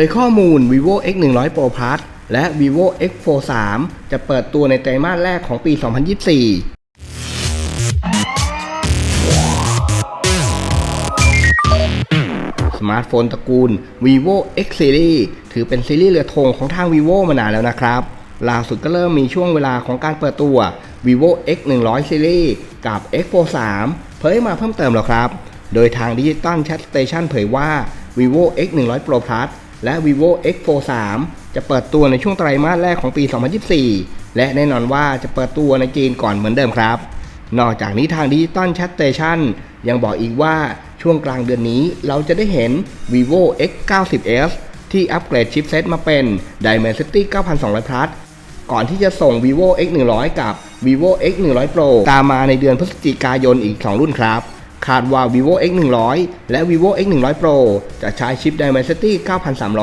ผยข้อมูล vivo x 1 0 0 pro plus และ vivo x Pro 3จะเปิดตัวในไตรมาสแรกของปี 2024สมาร์ทโฟนตระกูล vivo x series ถือเป็นซีรีส์เรือธงของทาง vivo มานานแล้วนะครับ ล่าสุดก็เริ่มมีช่วงเวลาของการเปิดตัว vivo x 1 0 0 series กับ x Pro 3เผยมาเพิ่มเติมแล้วครับ โดยทางดิจิตอลแชทสเตชันเผยว่า vivo x 1 0 0 pro plus และ vivo x Pro 3จะเปิดตัวในช่วงไตรมาสแรกของปี 2024 และแน่นอนว่าจะเปิดตัวในจีนก่อนเหมือนเดิมครับ นอกจากนี้ทางดิจิตอลแชทสเตชันยังบอกอีกว่าช่วงกลางเดือนนี้เราจะได้เห็น vivo x 9 0 s ที่อัปเกรดชิปเซตมาเป็น Dimensity 9200 plus ก่อนที่จะส่ง vivo x 1 0 0 กับ vivo x 1 0 0 pro ตามมาในเดือนพฤศจิกายนอีก 2 รุ่นครับ คาดว่า vivo x 1 0 0 และ vivo x 1 0 0 pro จะใช้ชิป Dimensity 9300